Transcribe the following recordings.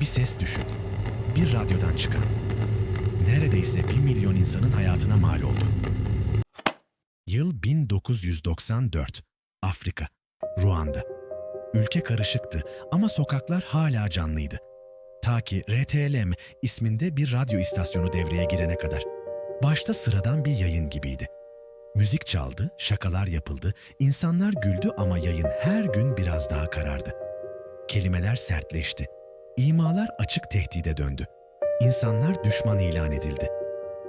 Bir ses düşün. Bir radyodan çıkan. Neredeyse bir milyon insanın hayatına mal oldu. Yıl 1994. Afrika. Ruanda. Ülke karışıktı ama sokaklar hala canlıydı. Ta ki RTLM isminde bir radyo istasyonu devreye girene kadar. Başta sıradan bir yayın gibiydi. Müzik çaldı, şakalar yapıldı, insanlar güldü ama yayın her gün biraz daha karardı. Kelimeler sertleşti. İmalar açık tehdide döndü. İnsanlar düşman ilan edildi.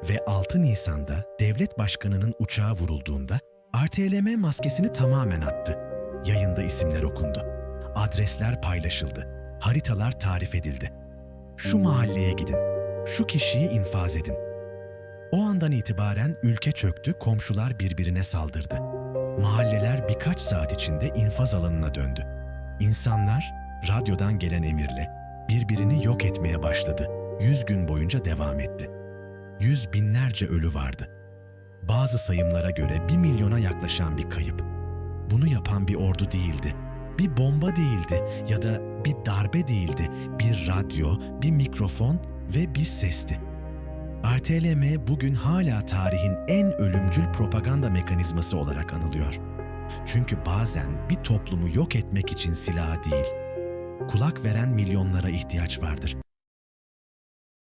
Ve 6 Nisan'da devlet başkanının uçağı vurulduğunda RTLM maskesini tamamen attı. Yayında isimler okundu. Adresler paylaşıldı. Haritalar tarif edildi. Şu mahalleye gidin. Şu kişiyi infaz edin. O andan itibaren ülke çöktü, komşular birbirine saldırdı. Mahalleler birkaç saat içinde infaz alanına döndü. İnsanlar radyodan gelen emirle birbirini yok etmeye başladı. Yüz gün boyunca devam etti. Yüz binlerce ölü vardı. Bazı sayımlara göre bir milyona yaklaşan bir kayıp. Bunu yapan bir ordu değildi. Bir bomba değildi ya da bir darbe değildi. Bir radyo, bir mikrofon ve bir sesti. RTLM bugün hala tarihin en ölümcül propaganda mekanizması olarak anılıyor. Çünkü bazen bir toplumu yok etmek için silah değil, kulak veren milyonlara ihtiyaç vardır.